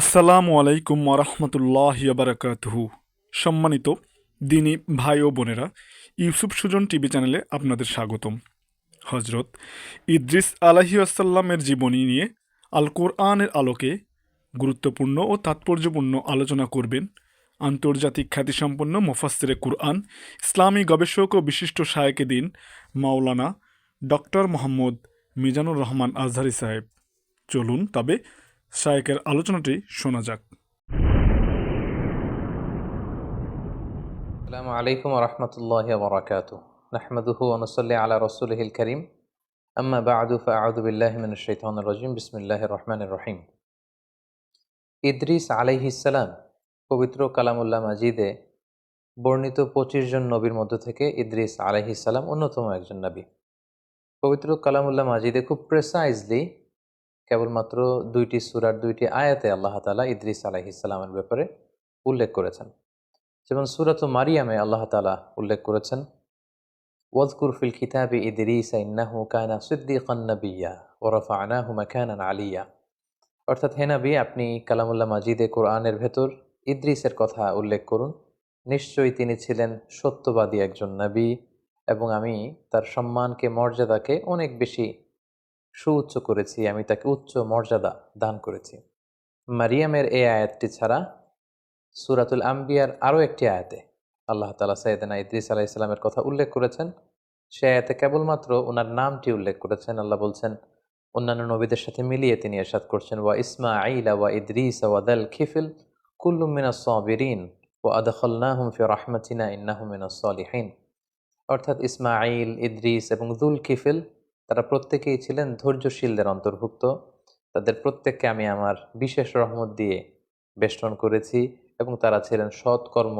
আসসালামু আলাইকুম ওরহমতুল্লাহ বারাকাতুহু। সম্মানিত দিনী ভাই ও বোনেরা, ইউসুফ সুজন টিভি চ্যানেলে আপনাদের স্বাগতম। হজরত ইদ্রিস আলাহি আসাল্লামের জীবনী নিয়ে আল কোরআনের আলোকে গুরুত্বপূর্ণ ও তাৎপর্যপূর্ণ আলোচনা করবেন আন্তর্জাতিক খ্যাতিসম্পন্ন মোফাস্সিরে কুরআন, ইসলামী গবেষক ও বিশিষ্ট শায়েকে দিন মাওলানা ডক্টর মোহাম্মদ মিজানুর রহমান আজহারি সাহেব। চলুন তবে সাইকের আলোচনাটি শোনা যাক। আসসালামু আলাইকুম রহমতুল্লাহ বরাকাত নাহমাদুহু অনুসল্লি আলা রসুলহিল করিম। আম্মা বাদু ফাউদুবিল্লাহমিন শৈতান রজিম। বিসমিল্লাহ রহমান রহিম। ইদ্রিস আলাইহিসালাম পবিত্র কালামুল্লাহ মাজিদে বর্ণিত পঁচিশ জন নবীর মধ্য থেকে ইদ্রিস আলাইহিসালাম অন্যতম একজন নবী। পবিত্র কালামুল্লাহ মাজিদে খুব প্রেসাইজলি কেবলমাত্র দুইটি সুরার দুইটি আয়াতে আল্লাহ তালা ইদ্রিস আলাইহিসাল্লামের ব্যাপারে উল্লেখ করেছেন। যেমন সুরাত মারিয়ামে আল্লাহ তালা উল্লেখ করেছেন ওয়াজকুর ফিল খিতাবি ইদরিসা ইন্নাহু কানা সিদ্দিকান নাবিয়্যা ওয়া রাফা'নাহু মাকানান আলিয়া। অর্থাৎ, হে নবী, আপনি কালামুল্লাহ মাজিদে কোরআনের ভেতর ইদ্রিসের কথা উল্লেখ করুন। নিশ্চয়ই তিনি ছিলেন সত্যবাদী একজন নবী এবং আমি তার সম্মানকে, মর্যাদাকে অনেক বেশি সুউচ্চ করেছি, আমি তাকে উচ্চ মর্যাদা দান করেছি। মারিয়ামের এই আয়াতটি ছাড়া সুরাতুল আম্বিয়ার আরও একটি আয়াতে আল্লাহ তালা সৈয়দনা ইদ্রিস আলাহ ইসলামের কথা উল্লেখ করেছেন। সে আয়াতে কেবলমাত্র ওনার নামটি উল্লেখ করেছেন। আল্লাহ বলছেন, অন্যান্য নবীদের সাথে মিলিয়ে তিনি এরশাদ করছেন, ওয়া ইসমা আইলা ওয়া ইদ্রিস ওয়া দাল খিফিল কুল্লুম মিনা সাবিরিন ও আদখলনাহুম ফি রাহমাতিনা ইন্নাহুম মিনা সলিহিন। অর্থাৎ ইসমাইল ইদ্রিস এবং দুল কিফিল তারা প্রত্যেকেই ছিলেন ধৈর্যশীলদের অন্তর্ভুক্ত। তাদের প্রত্যেককে আমি আমার বিশেষ রহমত দিয়ে বেষ্টন করেছি এবং তারা ছিলেন সৎকর্ম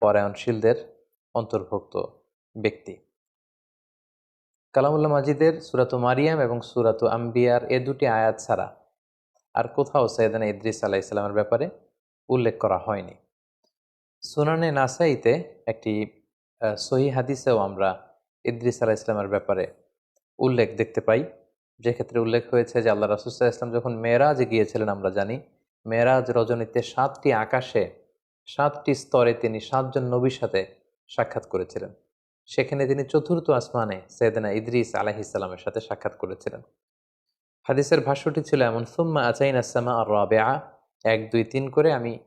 পরায়ণশীলদের অন্তর্ভুক্ত ব্যক্তি। কালামুল্লাহ মাজিদের সুরাতু মারিয়াম এবং সুরাতু আম্বিয়ার এ দুটি আয়াত ছাড়া আর কোথাও সৈয়দানা ইদ্রিস আলাহ ইসলামের ব্যাপারে উল্লেখ করা হয়নি। সুনানে নাসাইতে একটি সহি হাদিসেও আমরা ইদ্রিস আলাহ ইসলামের ব্যাপারে উল্লেখ দেখতে পাই। যে ক্ষেত্রে উল্লেখ হয়েছে যে আল্লাহ রাসুসাহ ইসলাম যখন মেয়েরাজে গিয়েছিলেন আমরা জানি, মেয়েরাজ রজনীতে সাতটি আকাশে, সাতটি স্তরে তিনি সাতজন নবীর সাথে সাক্ষাৎ করেছিলেন। সেখানে তিনি চতুর্থ আসমানে সৈয়দনা ইদ্রিস আলাহিসাল্লামের সাথে সাক্ষাৎ করেছিলেন। হাদিসের ভাষ্যটি ছিল এমন, সুম্মা আচাইন আসামা আর রাবেআ এক, দুই, তিন করে আমি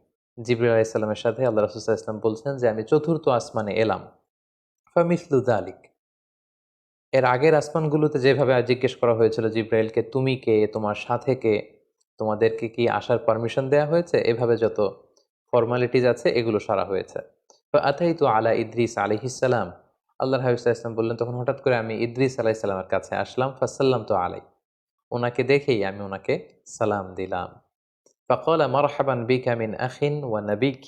জিবরুল আলাইসাল্লামের সাথে আল্লাহ রসুল্লাহ ইসলাম বলছেন যে আমি চতুর্থ আসমানে এলাম। ফামিসলু দালিক। এর আগের আসমানগুলোতে যেভাবে জিজ্ঞেস করা হয়েছিল, জিব্রাইলকে তুমি কে? তোমার সাথে কে? তোমাদেরকে কি আসার পারমিশন দেওয়া হয়েছে? এভাবে যত ফর্মালিটিজ আছে, এগুলো সারা হয়েছে। তো আতাই তো আলা ইদ্রিস আলহিসাল্লাম আল্লাহ হাবিবুল্লাহ ইসলাম বললেন, তখন হঠাৎ করে আমি ইদ্রিস আলাইসাল্লামের কাছে আসলাম ফাসাল্লাম তো আলাই। ওনাকে দেখেই আমি ওনাকে সালাম দিলাম। ফকল মরহাবান বিক আমিন আখিন ওয়া নবিক।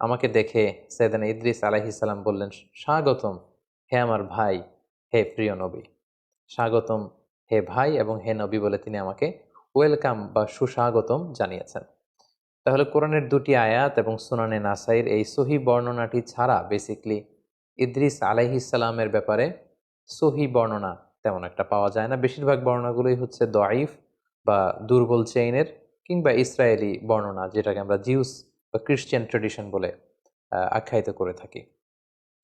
আমাকে দেখে সৈয়দানা ইদ্রিস আলাইহিসাল্লাম বললেন, স্বাগতম, হে আমার ভাই। হে প্রিয় নবী, স্বাগতম হে ভাই এবং হে নবী বলে তিনি আমাকে ওয়েলকাম বা সুস্বাগতম জানিয়েছেন। তাহলে কোরআনের দুটি আয়াত এবং সুনানে নাসাইর এই সহি বর্ণনাটি ছাড়া বেসিকলি ইদ্রিস আলাইহিসাল্লামের ব্যাপারে সহি বর্ণনা তেমন একটা পাওয়া যায় না। বেশিরভাগ বর্ণনাগুলোই হচ্ছে দয়াইফ বা দুর্বল চেইনের কিংবা ইসরায়েলি বর্ণনা যেটাকে আমরা জিউস বা খ্রিস্টিয়ান ট্রেডিশন বলে আখ্যায়িত করে থাকি।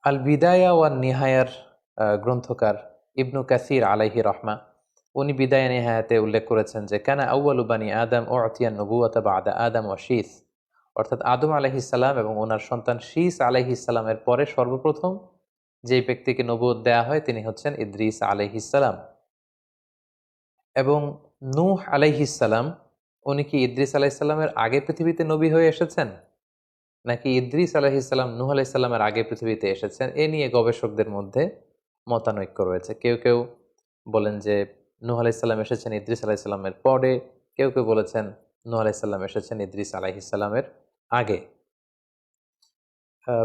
আল বিদায়া ওয়ান নিহায়ার গ্রন্থকার ইবনু কাসির আলাইহি রহমা, উনি বিদায় নেহায়াতে উল্লেখ করেছেন যে, কেন আউ্বালু বানি আদম ও আতিয়ান নবুয়াতা বা আদা আদম ও শীস। অর্থাৎ আদম আলাইহিসাল্লাম এবং ওনার সন্তান শীস আলাইহিসাল্লামের পরে সর্বপ্রথম যেই ব্যক্তিকে নবুয়ত দেয়া হয় তিনি হচ্ছেন ইদ্রিস আলাইহিসাল্লাম এবং নূহ আলাইহিসাল্লাম উনি কি ইদ্রিস আলাইহিসাল্লামের আগে পৃথিবীতে নবী হয়ে এসেছেন? নাকি ইদ্রিস আলাইহিসাল্লাম নূহ আলাইহিসাল্লামের আগে পৃথিবীতে এসেছেন? এ নিয়ে গবেষকদের মধ্যে মতানৈক্য রয়েছে। কেউ কেউ বলেন যে, নূহ আলাইসাল্লাম এসেছেন ইদ্রিস আলাইসাল্লামের পরে। কেউ কেউ বলেছেন নূহ আলাইসাল্লাম এসেছেন ইদ্রিস আলাইহিসাল্লামের আগে।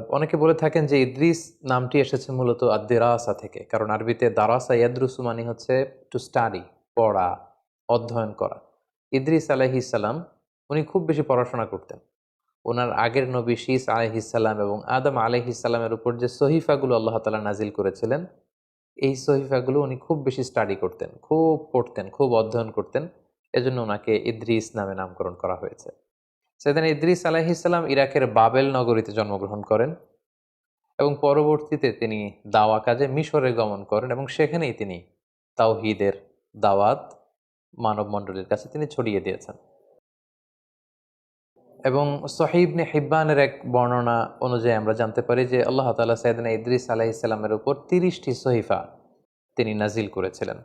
অনেকে বলে থাকেন যে, ইদ্রিস নামটি এসেছে মূলত আদিরাসা থেকে। কারণ আরবিতে দারাসা ইয়াদ্রুসু মানে হচ্ছে টু স্টাডি পড়া, অধ্যয়ন করা। ইদ্রিস আলাইহিসাল্লাম উনি খুব বেশি পড়াশোনা করতেন। ওনার আগের নবী শীস আলহিসাল্লাম এবং আদম আলহিসাল্লামের উপর যে সহিফাগুলো আল্লাহ তালা নাজিল করেছিলেন এই সহিফাগুলো উনি খুব বেশি স্টাডি করতেন, খুব পড়তেন, খুব অধ্যয়ন করতেন। এজন্য ওনাকে ইদ্রিস নামে নামকরণ করা হয়েছে। সেদিন ইদ্রিস আলাহিসাল্লাম ইরাকের বাবেল নগরীতে জন্মগ্রহণ করেন এবং পরবর্তীতে তিনি দাওয়া কাজে মিশরে গমন করেন এবং সেখানেই তিনি তাওহিদের দাওয়াত মানব মণ্ডলীর কাছে তিনি ছড়িয়ে দিয়েছেন। এবং সহিবনে হিব্বানের এক বর্ণনা অনুযায়ী আমরা জানতে পারি যে আল্লাহ তালা সাইদিনা ইদ্রিস আলাইসাল্লামের উপর তিরিশটি সহিফা তিনি নাজিল করেছিলেন।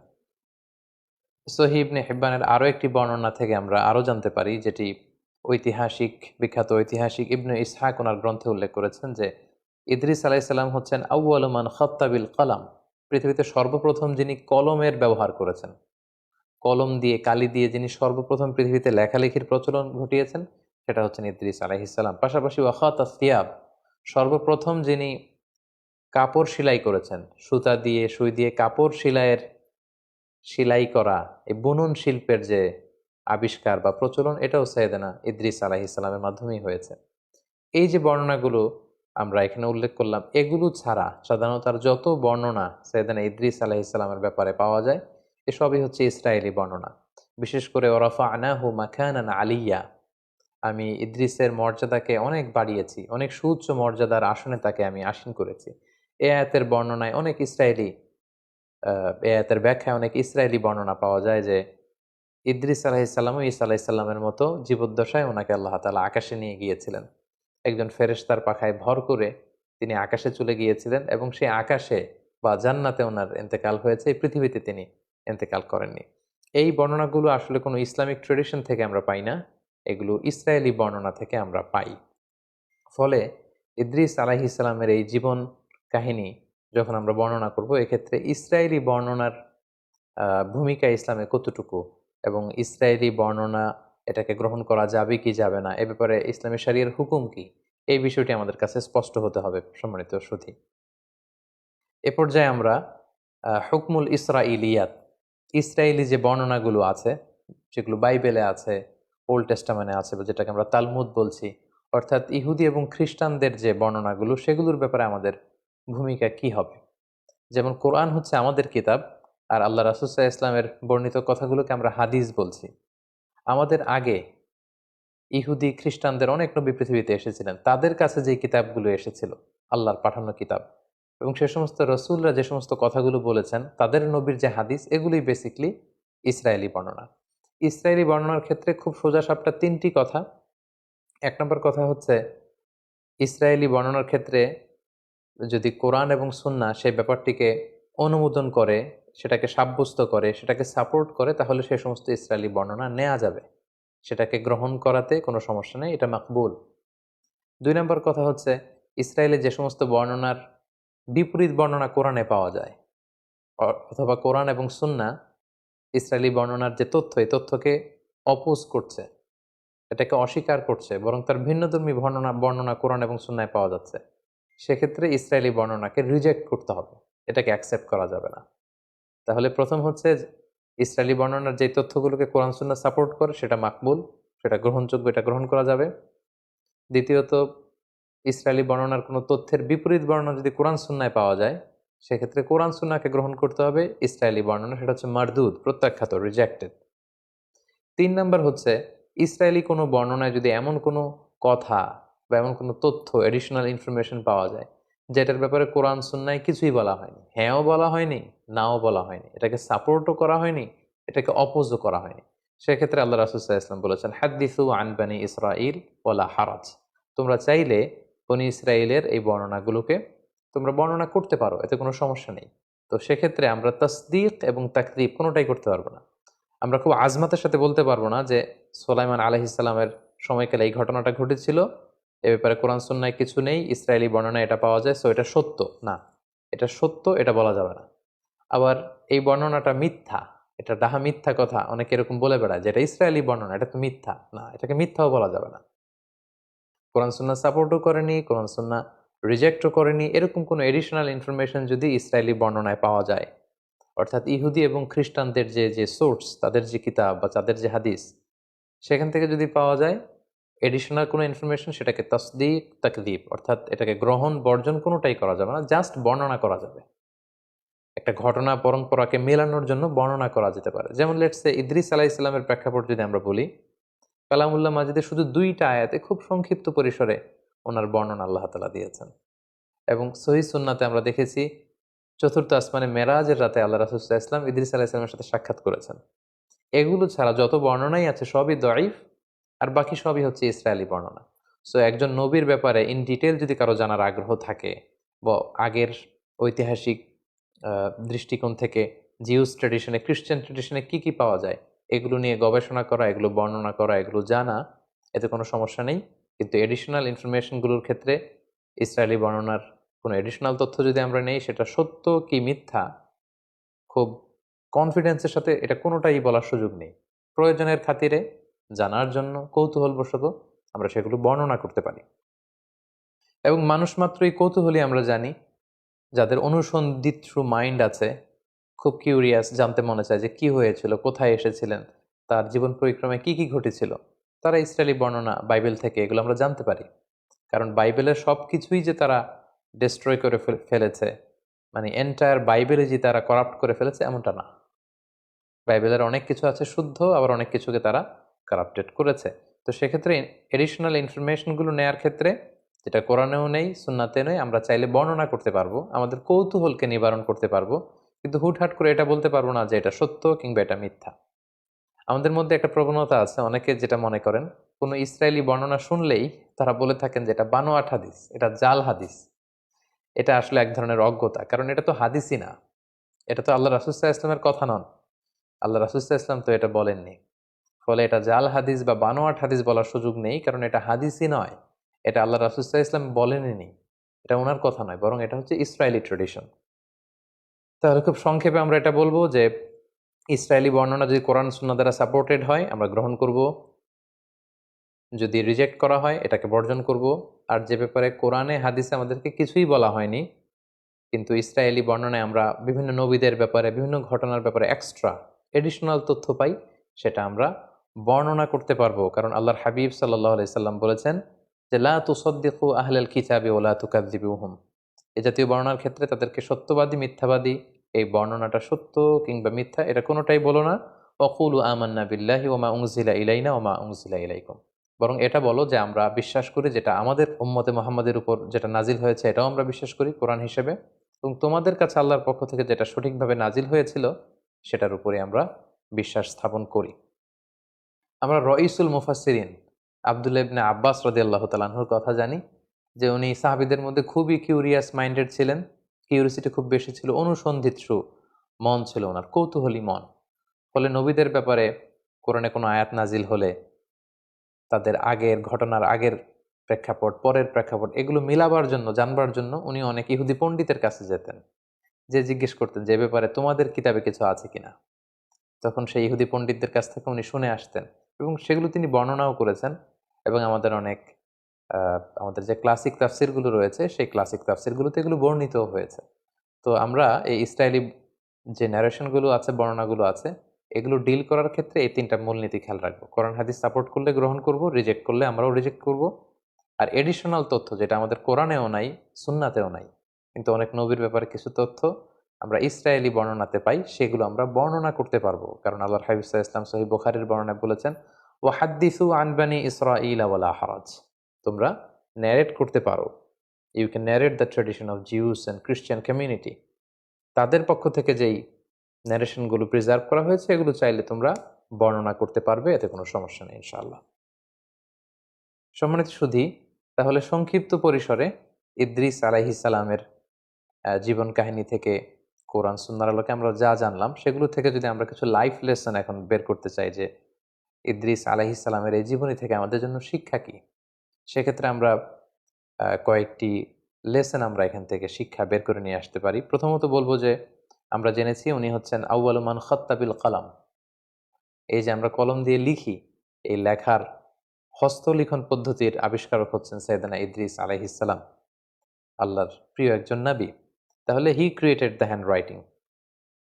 সহিবনে হিব্বানের আরও একটি বর্ণনা থেকে আমরা আরও জানতে পারি যেটি ঐতিহাসিক, বিখ্যাত ঐতিহাসিক ইবনু ইসহাক ওনার গ্রন্থে উল্লেখ করেছেন যে ইদ্রিস আলাইসাল্লাম হচ্ছেন আউআলমান খত্তাবিল কালাম, পৃথিবীতে সর্বপ্রথম যিনি কলমের ব্যবহার করেছেন। কলম দিয়ে কালি দিয়ে যিনি সর্বপ্রথম পৃথিবীতে লেখালেখির প্রচলন ঘটিয়েছেন সেটা হচ্ছেন ইদ্রিস আলাইহিসাল্লাম পাশাপাশি ওয়াখাত আসিয়াব সর্বপ্রথম যিনি কাপড় সেলাই করেছেন, সুতা দিয়ে, সুই দিয়ে কাপড় সেলাইয়ের সেলাই করা, এই বুনন শিল্পের যে আবিষ্কার বা প্রচলন, এটাও সৈয়দানা ইদ্রিস আলাহিসাল্লামের মাধ্যমেই হয়েছে। এই যে বর্ণনাগুলো আমরা এখানে উল্লেখ করলাম, এগুলো ছাড়া সাধারণত আর যত বর্ণনা সৈয়দানা ইদ্রিস আলাহিসাল্লামের ব্যাপারে পাওয়া যায়, এসবই হচ্ছে ইসরায়েলি বর্ণনা। বিশেষ করে ওরফা আনাহু মাখানান আলিয়া আমি ইদ্রিসের মর্যাদাকে অনেক বাড়িয়েছি, অনেক সুউচ্চ মর্যাদার আসনে তাকে আমি আসীন করেছি। এ আয়াতের বর্ণনায় অনেক ইসরায়েলি এ আয়াতের ব্যাখ্যায় অনেক ইসরায়েলি বর্ণনা পাওয়া যায় যে, ইদ্রিস আলাহিসাল্লামও ইসা আলাহিসাল্লামের মতো জীবদ্দশায় ওনাকে আল্লাহ তালা আকাশে নিয়ে গিয়েছিলেন। একজন ফেরেশতার পাখায় ভর করে তিনি আকাশে চলে গিয়েছিলেন এবং সেই আকাশে বা জান্নাতে ওনার এতেকাল হয়েছে, এই পৃথিবীতে তিনি এতেকাল করেননি। এই বর্ণনাগুলো আসলে কোনো ইসলামিক ট্রেডিশন থেকে আমরা পাই না। এগুলো ইসরায়েলি বর্ণনা থেকে আমরা পাই। ফলে ইদ্রিস আলাহি ইসলামের এই জীবন কাহিনী যখন আমরা বর্ণনা করব, এক্ষেত্রে ইসরায়েলি বর্ণনার ভূমিকা ইসলামে কতটুকু এবং ইসরায়েলি বর্ণনা এটাকে গ্রহণ করা যাবে কি যাবে না, এ ব্যাপারে ইসলামী শরিয়ার হুকুম কি, এই বিষয়টি আমাদের কাছে স্পষ্ট হতে হবে, সম্মানিত সুধী এ পর্যায়ে আমরা হুকমুল হুকমুল ইসরাইলিয়াত ইসরায়েলি যে বর্ণনাগুলো আছে, যেগুলো বাইবেলে আছে ওল্ড টেস্টামেনে আছে বা যেটাকে আমরা তালমুদ বলছি, অর্থাৎ ইহুদি এবং খ্রিস্টানদের যে বর্ণনাগুলো, সেগুলোর ব্যাপারে আমাদের ভূমিকা কি হবে? যেমন কোরআন হচ্ছে আমাদের কিতাব, আর আল্লাহ রাসুসাহ ইসলামের বর্ণিত কথাগুলোকে আমরা হাদিস বলছি। আমাদের আগে ইহুদি, খ্রিস্টানদের অনেক নবী পৃথিবীতে এসেছিলেন, তাদের কাছে যে কিতাবগুলো এসেছিল, আল্লাহর পাঠানো কিতাব, এবং সে সমস্ত রসুলরা যে সমস্ত কথাগুলো বলেছেন, তাদের নবীর যে হাদিস, এগুলোই বেসিকলি ইসরায়েলি বর্ণনা। ইসরায়েলি বর্ণনার ক্ষেত্রে খুব সোজা সাপটা তিনটি কথা। এক নম্বর কথা হচ্ছে, ইসরায়েলি বর্ণনার ক্ষেত্রে যদি কোরআন এবং সুন্না সেই ব্যাপারটিকে অনুমোদন করে, সেটাকে সাব্যস্ত করে, সেটাকে সাপোর্ট করে, তাহলে সেই সমস্ত ইসরায়েলি বর্ণনা নেওয়া যাবে। সেটাকে গ্রহণ করাতে কোনো সমস্যা নেই, এটা মাকবুল। দুই নম্বর কথা হচ্ছে, ইসরায়েলে যে সমস্ত বর্ণনার বিপরীত বর্ণনা কোরআনে পাওয়া যায় অথবা কোরআন এবং সুন্না ইসরায়েলি বর্ণনার যে তথ্য, এই তথ্যকে অপোজ করছে, এটাকে অস্বীকার করছে, বরং তার ভিন্নধর্মী বর্ণনা বর্ণনা কোরআন এবং সুন্নায় পাওয়া যাচ্ছে। সেক্ষেত্রে ইসরায়েলি বর্ণনাকে রিজেক্ট করতে হবে, এটাকে অ্যাকসেপ্ট করা যাবে না। তাহলে প্রথম হচ্ছে ইসরায়েলি বর্ণনার যে তথ্যগুলোকে কোরআন, সুন্না সাপোর্ট করে, সেটা মাকবুল, সেটা গ্রহণযোগ্য, এটা গ্রহণ করা যাবে। দ্বিতীয়ত, ইসরায়েলি বর্ণনার কোনো তথ্যের বিপরীত বর্ণনা যদি কোরআন, সুন্নায় পাওয়া যায় সেক্ষেত্রে কোরআন সুন্নাকে গ্রহণ করতে হবে ইসরায়েলি বর্ণনা, সেটা হচ্ছে মারদুদ, প্রত্যাখ্যাত রিজেক্টেড তিন নাম্বার হচ্ছে, ইসরায়েলি কোনো বর্ণনায় যদি এমন কোনো কথা বা এমন কোনো তথ্য এডিশনাল ইনফরমেশন পাওয়া যায়, যেটার ব্যাপারে কোরআন সুন্নায় কিছুই বলা হয়নি, হ্যাঁও বলা হয়নি, নাও বলা হয়নি, এটাকে সাপোর্টও করা হয়নি, এটাকে অপোজও করা হয়নি, সেক্ষেত্রে আল্লাহ রাসুসাহ ইসলাম বলেছেন, হাদ্দিসু আনবানি ইসরাইল ওলা হারাজ। তোমরা চাইলে বনি ইসরায়েলের এই বর্ণনাগুলোকে তোমরা বর্ণনা করতে পারো, এতে কোনো সমস্যা নেই। তো সেক্ষেত্রে আমরা তসদিক এবং তাকদিব কোনোটাই করতে পারব না। আমরা খুব আজমাতের সাথে বলতে পারব না যে সোলাইমান আলহিসাল্লামের সময়কালে এই ঘটনাটা ঘটেছিল, এ ব্যাপারে কোরআন সুন্নায় কিছু নেই, ইসরায়েলি বর্ণনা এটা পাওয়া যায় সো এটা সত্য, না। এটা সত্য, এটা বলা যাবে না। আবার এই বর্ণনাটা মিথ্যা, এটা ডাহা মিথ্যা কথা, অনেকে এরকম বলে বেড়ায় যে এটা ইসরায়েলি বর্ণনা, এটা তো মিথ্যা, না, এটাকে মিথ্যাও বলা যাবে না। কোরআন সুন্না সাপোর্টও করেনি, কোরআন সুন্না রিজেক্টও করেনি, এরকম কোনো এডিশনাল ইনফরমেশন যদি ইসরায়েলি বর্ণনায় পাওয়া যায়। অর্থাৎ ইহুদি এবং খ্রিস্টানদের যে যে সোর্স তাদের যে কিতাব বা তাদের যে হাদিস, সেখান থেকে যদি পাওয়া যায় এডিশনাল কোনো ইনফরমেশন সেটাকে তসদিক, তাকদিব, অর্থাৎ এটাকে গ্রহণ, বর্জন কোনোটাই করা যাবে না জাস্ট বর্ণনা করা যাবে। একটা ঘটনা পরম্পরাকে মেলানোর জন্য বর্ণনা করা যেতে পারে। যেমন লেটসে ইদ্রিস আলাহ ইসলামের প্রেক্ষাপট যদি আমরা বলি, কালামুল্লাহ মাজিদে শুধু দুইটা আয়াতে খুব সংক্ষিপ্ত পরিসরে ওনার বর্ণনা আল্লাহ তালা দিয়েছেন। এবং সহি সুন্নাতে আমরা দেখেছি, চতুর্থ আসমানে মেরাজের রাতে আল্লাহ রাসুল্লাহ ইসলাম ইদ্রিস আলাহ ইসলামের সাথে সাক্ষাৎ করেছেন। এগুলো ছাড়া যত বর্ণনাই আছে সবই দরিফ আর বাকি সবই হচ্ছে ইসরায়েলি বর্ণনা। সো একজন নবীর ব্যাপারে ইন ডিটেল যদি কারও জানার আগ্রহ থাকে, বা আগের ঐতিহাসিক দৃষ্টিকোণ থেকে জিউস ট্রেডিশনে খ্রিস্টান ট্রেডিশনে কি কি পাওয়া যায়, এগুলো নিয়ে গবেষণা করা, এগুলো বর্ণনা করা, এগুলো জানা, এতে কোনো সমস্যা নেই। কিন্তু এডিশনাল ইনফরমেশনগুলোর ক্ষেত্রে ইসরায়েলি বর্ণনার কোনো এডিশনাল তথ্য যদি আমরা নেই, সেটা সত্য কি মিথ্যা? খুব কনফিডেন্সের সাথে এটা কোনোটাই বলার সুযোগ নেই। প্রয়োজনের খাতিরে জানার জন্য কৌতূহলবশত আমরা সেগুলো বর্ণনা করতে পারি। এবং মানুষ মাত্রই কৌতূহলী আমরা জানি, যাদের অনুসন্ধিৎসু মাইন্ড আছে, খুব কিউরিয়াস জানতে মনে চায় যে কি হয়েছিল, কোথায় এসেছিলেন, তার জীবন পরিক্রমায় কি কি ঘটেছিল। তারা ইসরায়েলি বর্ণনা, বাইবেল থেকে, এগুলো আমরা জানতে পারি। কারণ বাইবেলের সব কিছুই যে তারা ডিস্ট্রয় করে ফেল- ফেলেছে মানে এন্টায়ার বাইবেলে যে তারা করাপ্ট করে ফেলেছে, এমনটা না। বাইবেলের অনেক কিছু আছে শুদ্ধ, আবার অনেক কিছুকে তারা কারাপ্টেড করেছে। তো সেক্ষেত্রে এডিশনাল ইনফরমেশনগুলো নেয়ার ক্ষেত্রে, যেটা কোরআনেও নেই, সুন্নাতে নেই, আমরা চাইলে বর্ণনা করতে পারব, আমাদের কৌতূহলকে নিবারণ করতে পারব, কিন্তু হুটহাট করে এটা বলতে পারব না যে এটা সত্য কিংবা এটা মিথ্যা। আমাদের মধ্যে একটা প্রবণতা আছে, অনেকে যেটা মনে করেন, কোনো ইসরায়েলি বর্ণনা শুনলেই তারা বলে থাকেন যে এটা বানোয়াট হাদিস, এটা জাল হাদিস। এটা আসলে এক ধরনের অজ্ঞতা, কারণ এটা তো হাদিসই না। এটা তো আল্লাহ রাসুসাহ ইসলামের কথা নন। আল্লাহ রাসুসাহ ইসলাম তো এটা বলেননি। ফলে এটা জাল হাদিস বা বানোয়াট হাদিস বলার সুযোগ নেই, কারণ এটা হাদিসই নয়। এটা আল্লাহ রাসুসাহ ইসলাম বলেননি। এটা ওনার কথা নয়, বরং এটা হচ্ছে ইসরায়েলি ট্রেডিশন তাহলে খুব সংক্ষেপে আমরা এটা বলব যে ইসরায়েলি বর্ণনা যদি কোরআন সুন্না দ্বারা সাপোর্টেড হয়, আমরা গ্রহণ করব। যদি রিজেক্ট করা হয়, এটাকে বর্জন করব। আর যে ব্যাপারে কোরআনে, হাদিসে আমাদেরকে কিছুই বলা হয়নি, কিন্তু ইসরায়েলি বর্ণনায় আমরা বিভিন্ন নবীদের ব্যাপারে, বিভিন্ন ঘটনার ব্যাপারে এক্সট্রা এডিশনাল তথ্য পাই, সেটা আমরা বর্ণনা করতে পারব। কারণ আল্লাহর হাবিব সাল্লাহ সাল্লাম বলেছেন যে, লা তুসদ্দিকু আহলাল কিতাবি ওলা তুকাদ্দিবুহুম এ জাতীয় বর্ণনার ক্ষেত্রে তাদেরকে সত্যবাদী, মিথ্যাবাদী এই বর্ণনাটা সত্য কিংবা মিথ্যা, এটা কোনোটাই বলো না। অকুলু আমান্না বিল্লাহি ওমা উংজিলা ইলাইনা ওমা উংজিলা ইলাইকুম। বরং এটা বলো যে আমরা বিশ্বাস করি যেটা আমাদের উম্মতে মোহাম্মদের উপর যেটা নাজিল হয়েছে, এটাও আমরা বিশ্বাস করি কোরআন হিসেবে। এবং তোমাদের কাছে আল্লাহর পক্ষ থেকে যেটা সঠিকভাবে নাজিল হয়েছিল, সেটার উপরে আমরা বিশ্বাস স্থাপন করি। আমরা রইসুল মুফাসিরিন আবদুল্লাহ ইবনে আব্বাস রদি আল্লাহ তালাহুর কথা জানি, যে উনি সাহাবিদের মধ্যে খুবই কিউরিয়াস মাইন্ডেড ছিলেন। কিউরিয়াসিটি খুব বেশি ছিল অনুসন্ধিৎসু মন ছিল ওনার, কৌতূহলী মন। ফলে নবীদের ব্যাপারে কোরআনে কোনো আয়াত নাজিল হলে তাদের আগের ঘটনার আগের প্রেক্ষাপট, পরের প্রেক্ষাপট, এগুলো মিলাবার জন্য, জানবার জন্য উনি অনেক ইহুদি পণ্ডিতের কাছে যেতেন, যে জিজ্ঞেস করতেন যে ব্যাপারে তোমাদের কিতাবে কিছু আছে কিনা? তখন সেই ইহুদি পণ্ডিতদের কাছ থেকে উনি শুনে আসতেন এবং সেগুলো তিনি বর্ণনাও করেছেন এবং আমাদের অনেক আমাদের যে ক্লাসিক তাফসিরগুলো রয়েছে, সেই ক্লাসিক তাফসিরগুলোতে এগুলো বর্ণিত হয়েছে। তো আমরা এই ইসরায়েলি যে ন্যারেশনগুলো আছে, বর্ণনাগুলো আছে, এগুলো ডিল করার ক্ষেত্রে এই তিনটা মূলনীতি খেয়াল রাখব। কোরআন, হাদিস সাপোর্ট করলে গ্রহণ করব রিজেক্ট করলে আমরাও রিজেক্ট করব। আর এডিশনাল তথ্য যেটা আমাদের কোরআনেও নাই, সুন্নাতেও নাই, কিন্তু অনেক নবীর ব্যাপারে কিছু তথ্য আমরা ইসরায়েলি বর্ণনাতে পাই, সেগুলো আমরা বর্ণনা করতে পারব। কারণ আল্লাহ হাবিবুল্লাহ ইসলাম সহি বুখারির বর্ণনায় বলেছেন ও হাদ্দিসু আনবানি ইসরা ইলা হারাজ। তোমরা ন্যারেট করতে পারো। You can narrate the tradition of Jews and Christian community তাদের পক্ষ থেকে যেই ন্যারেশনগুলো প্রিজার্ভ করা হয়েছে, এগুলো চাইলে তোমরা বর্ণনা করতে পারবে, এতে কোনো সমস্যা নেই, ইনশাআল্লাহ। সম্মানিত সুধী, তাহলে সংক্ষিপ্ত পরিসরে ইদ্রিস আলাইহিসালামের জীবন কাহিনী থেকে কোরআন সুন্নার আলোকে আমরা যা জানলাম, সেগুলো থেকে যদি আমরা কিছু লাইফ লেসন এখন বের করতে চাই যে, ইদ্রিস আলাইহিসালামের এই জীবনী থেকে আমাদের জন্য শিক্ষা কি? সেক্ষেত্রে আমরা কয়েকটি লেসন আমরা এখান থেকে শিক্ষা বের করে নিয়ে আসতে পারি। প্রথমত বলব যে, আমরা জেনেছি উনি হচ্ছেন আউ্বালুমান খত্তাবিল কালাম। এই যে আমরা কলম দিয়ে লিখি, এই লেখার হস্তলিখন পদ্ধতির আবিষ্কারক হচ্ছেন সৈয়দানা ইদ্রিস আলাইহিসাল্লাম আল্লাহর প্রিয় একজন নাবী। তাহলে he created the handwriting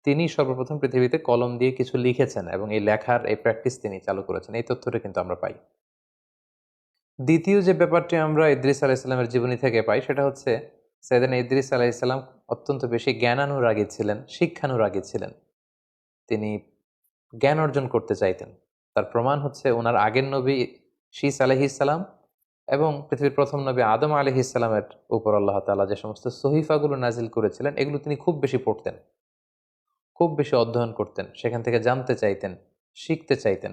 তিনি সর্বপ্রথম পৃথিবীতে কলম দিয়ে কিছু লিখেছেন এবং এই লেখার, এই প্র্যাকটিস তিনি চালু করেছেন। এই তথ্যটা কিন্তু আমরা পাই। দ্বিতীয় যে ব্যাপারটি আমরা ইদ্রিস আলাইসাল্লামের জীবনী থেকে পাই, সেটা হচ্ছে সৈয়দান ইদ্রিস আলাইসাল্লাম অত্যন্ত বেশি জ্ঞানানুরাগী ছিলেন, শিক্ষানুরাগী ছিলেন। তিনি জ্ঞান অর্জন করতে চাইতেন। তার প্রমাণ হচ্ছে ওনার আগের নবী শীস আলহিসাল্লাম এবং পৃথিবীর প্রথম নবী আদম আলহিসাল্লামের উপর আল্লাহ তালা যে সমস্ত সহিফাগুলো নাজিল করেছিলেন, এগুলো তিনি খুব বেশি পড়তেন। খুব বেশি অধ্যয়ন করতেন, সেখান থেকে জানতে চাইতেন, শিখতে চাইতেন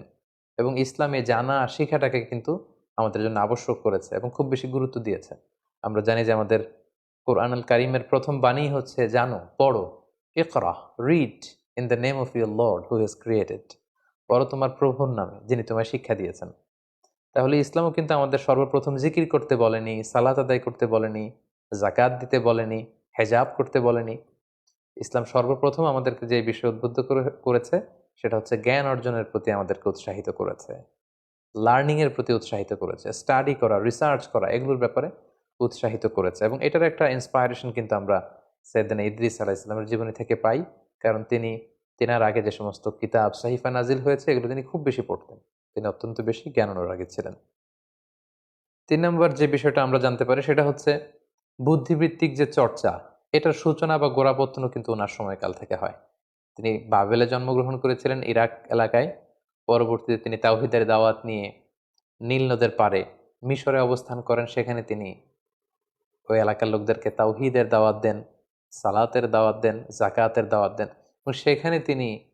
এবং ইসলামে জানা শিখাটাকে কিন্তু আমাদের জন্য আবশ্যক করেছে এবং খুব বেশি গুরুত্ব দিয়েছে। আমরা জানি যে আমাদের কোরআনুল কারিমের প্রথম বাণী হচ্ছে জানো, পড়ো, ইকরা read in the name of your Lord who has created পড়ো তোমার প্রভুর নামে, যিনি তোমায় শিক্ষা দিয়েছেন। তাহলে ইসলামও কিন্তু আমাদের সর্বপ্রথম জিকির করতে বলেনি, সালাত আদায় করতে বলেনি জাকাত দিতে বলেনি, হেজাব করতে বলেনি। ইসলাম সর্বপ্রথম আমাদেরকে যে বিষয় উদ্বুদ্ধ করে- করেছে, সেটা হচ্ছে জ্ঞান অর্জনের প্রতি আমাদেরকে উৎসাহিত করেছে। লার্নিং এর প্রতি উৎসাহিত করেছে স্টাডি করা রিসার্চ করা, এগুলোর ব্যাপারে উৎসাহিত করেছে। এবং এটার একটা ইন্সপায়ারেশন কিন্তু আমরা সৈয়দানা ইদ্রিস আলাহ ইসলামের জীবনী থেকে পাই। কারণ তিনি, তেনার আগে যে সমস্ত কিতাব সাহিফা নাজিল হয়েছে, এগুলো তিনি খুব বেশি পড়তেন। তিনি অত্যন্ত বেশি জ্ঞান অনুরাগী ছিলেন। তিন নম্বর যে বিষয়টা আমরা জানতে পারি, সেটা হচ্ছে বুদ্ধিবৃত্তিক যে চর্চা, এটার সূচনা বা গোড়াপত্তনও কিন্তু ওনার সময়কাল থেকে হয়। তিনি বাবেলে জন্মগ্রহণ করেছিলেন ইরাক এলাকায়। পরবর্তীতে তিনি তাওহিদের দাওয়াত নিয়ে নীল নদের পারে মিশরে অবস্থান করেন। সেখানে তিনি ওই এলাকার লোকদেরকে তাওহিদের দাওয়াত দেন, সালাতের দাওয়াত দেন জাকাতের দাওয়াত দেন এবং সেখানে তিনি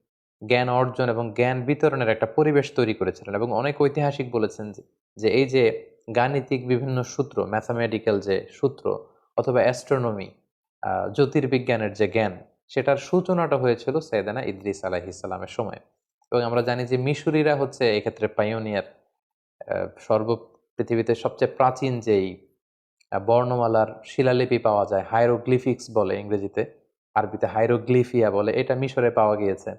জ্ঞান অর্জন এবং জ্ঞান বিতরণের একটা পরিবেশ তৈরি করেছিলেন এবং অনেক ঐতিহাসিক বলেছেন যে- এই যে গাণিতিক বিভিন্ন সূত্র ম্যাথামেটিক্যাল যে সূত্র অথবা অ্যাস্ট্রোনমি জ্যোতির্বিজ্ঞানের যে জ্ঞান, সেটার সূচনাটা হয়েছিল সৈয়দানা ইদ্রিস আলাহিসাল্লামের সময়। এবং আমরা জানি যে মিশরীরা হচ্ছে এক্ষেত্রে পাইওনিয়ার সর্ব পৃথিবীতে সবচেয়ে প্রাচীন যেই বর্ণমালার শিলালিপি পাওয়া যায় হাইরোগ্লিফিক্স বলে ইংরেজিতে, আরবিতে হাইরোগ্লিফিয়া বলে, এটা মিশরে পাওয়া গিয়েছে।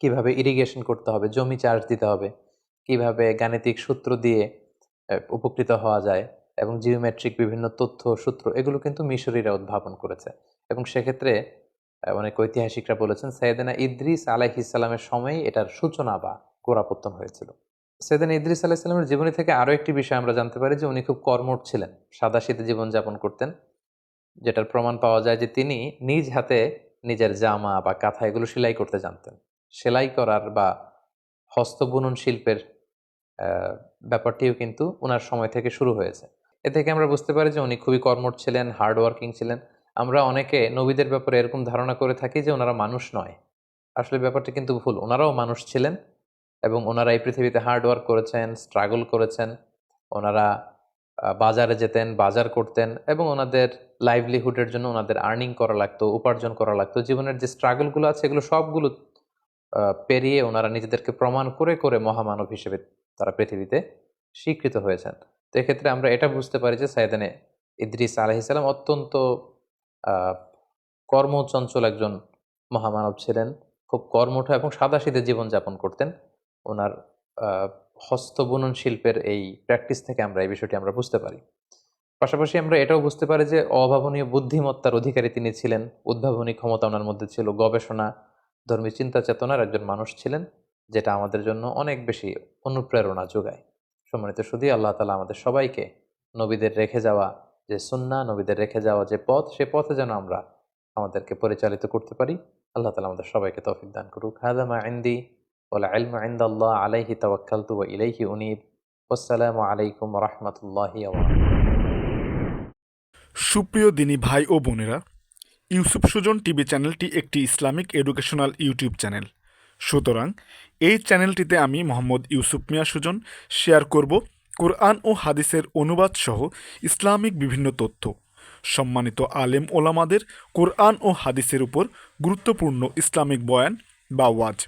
কীভাবে ইরিগেশন করতে হবে, জমি চার্জ দিতে হবে, কীভাবে গাণিতিক সূত্র দিয়ে উপকৃত হওয়া যায় এবং জিওমেট্রিক বিভিন্ন তথ্য সূত্র, এগুলো কিন্তু মিশরীরা উদ্ভাবন করেছে। এবং সেক্ষেত্রে অনেক ঐতিহাসিকরা বলেছেন সৈয়দানা ইদ্রিস আলাইহিসাল্লামের সময়ই এটার সূচনা বা গোড়াপত্তন হয়েছিল। সৈয়দান ইদ্রিস আলাইসাল্লামের জীবনী থেকে আরও একটি বিষয় আমরা জানতে পারি যে, উনি খুব কর্মঠ ছিলেন সাদা শীতে জীবনযাপন করতেন, যেটার প্রমাণ পাওয়া যায় যে, তিনি নিজ হাতে নিজের জামা বা কাঁথা এগুলো সেলাই করতে জানতেন। সেলাই করার বা হস্তবুনন শিল্পের ব্যাপারটিও কিন্তু ওনার সময় থেকে শুরু হয়েছে। এ থেকে আমরা বুঝতে পারি যে, উনি খুবই কর্মঠ ছিলেন হার্ডওয়ার্কিং ছিলেন আমরা অনেকে নবীদের ব্যাপারে এরকম ধারণা করে থাকি যে ওনারা মানুষ নয়। আসলে ব্যাপারটা কিন্তু ভুল। ওনারাও মানুষ ছিলেন এবং ওনারা এই পৃথিবীতে হার্ড ওয়ার্ক করেছেন স্ট্রাগল করেছেন, ওনারা বাজারে যেতেন, বাজার করতেন এবং ওনাদের লাইভলিহুডের জন্য ওনাদের আর্নিং করা লাগতো, উপার্জন করা লাগতো। জীবনের যে স্ট্রাগলগুলো আছে, এগুলো সবগুলো পেরিয়ে ওনারা নিজেদেরকে প্রমাণ করে করে মহামানব হিসেবে তারা পৃথিবীতে স্বীকৃত হয়েছেন। তো এক্ষেত্রে আমরা এটা বুঝতে পারি যে সাইদানে ইদ্রিস আলহিসাল্লাম অত্যন্ত কর্মচঞ্চল একজন মহামানব ছিলেন। খুব কর্মঠ এবং সাদাসিধে জীবনযাপন করতেন। ওনার আহ, হস্তবুনন শিল্পের এই প্র্যাকটিস থেকে আমরা এই বিষয়টি আমরা বুঝতে পারি। পাশাপাশি আমরা এটাও বুঝতে পারি যে অভাবনীয় বুদ্ধিমত্তার অধিকারী তিনি ছিলেন। উদ্ভাবনী ক্ষমতা ওনার মধ্যে ছিল। গবেষণা ধর্মী চিন্তা চেতনার একজন মানুষ ছিলেন যেটা আমাদের জন্য অনেক বেশি অনুপ্রেরণা যোগায়। সম্মানিত শুধু আল্লাহ তালা আমাদের সবাইকে নবীদের রেখে যাওয়া যে সুন্না নবীদের রেখে যাওয়া যে পথ, সে পথে যেন আমরা আমাদেরকে পরিচালিত করতে পারি। আল্লাহ তালা আমাদের সবাইকে তৌফিক দান করুক। হাদা মা ইন্দি ওলা ইলমা ইন্দাল্লাহ আলাইহি তাওয়াক্কালতু ওয়া ইলাইহি উনীব। আসসালামু আলাইকুম রাহমাতুল্লাহি সুপ্রিয় দিনী ভাই ও বোনেরা, ইউসুফ সুজন টিভি চ্যানেলটি একটি ইসলামিক এডুকেশনাল ইউটিউব চ্যানেল। সুতরাং, এই চ্যানেলটিতে আমি মোহাম্মদ ইউসুফ মিয়া সুজন শেয়ার করব কোরআন ও হাদিসের অনুবাদ সহ ইসলামিক বিভিন্ন তথ্য। সম্মানিত আলেম ওলামাদের কোরআন ও হাদিসের উপর গুরুত্বপূর্ণ ইসলামিক বয়ান বা ওয়াজ।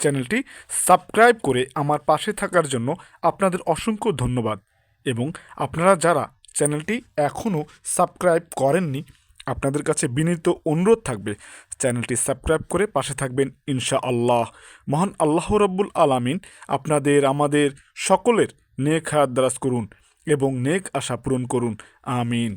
চ্যানেলটি সাবস্ক্রাইব করে আমার পাশে থাকার জন্য আপনাদের অসংখ্য ধন্যবাদ এবং আপনারা যারা চ্যানেলটি এখনও সাবস্ক্রাইব করেননি, আপনাদের কাছে বিনীত অনুরোধ থাকবে চ্যানেলটি সাবস্ক্রাইব করে পাশে থাকবেন ইনশা আল্লাহ মহান আল্লাহ রব্বুল আলামিন আপনাদের, আমাদের সকলের নেক হাত দ্রাস করুন এবং নেক আশা পূরণ করুন। আমিন।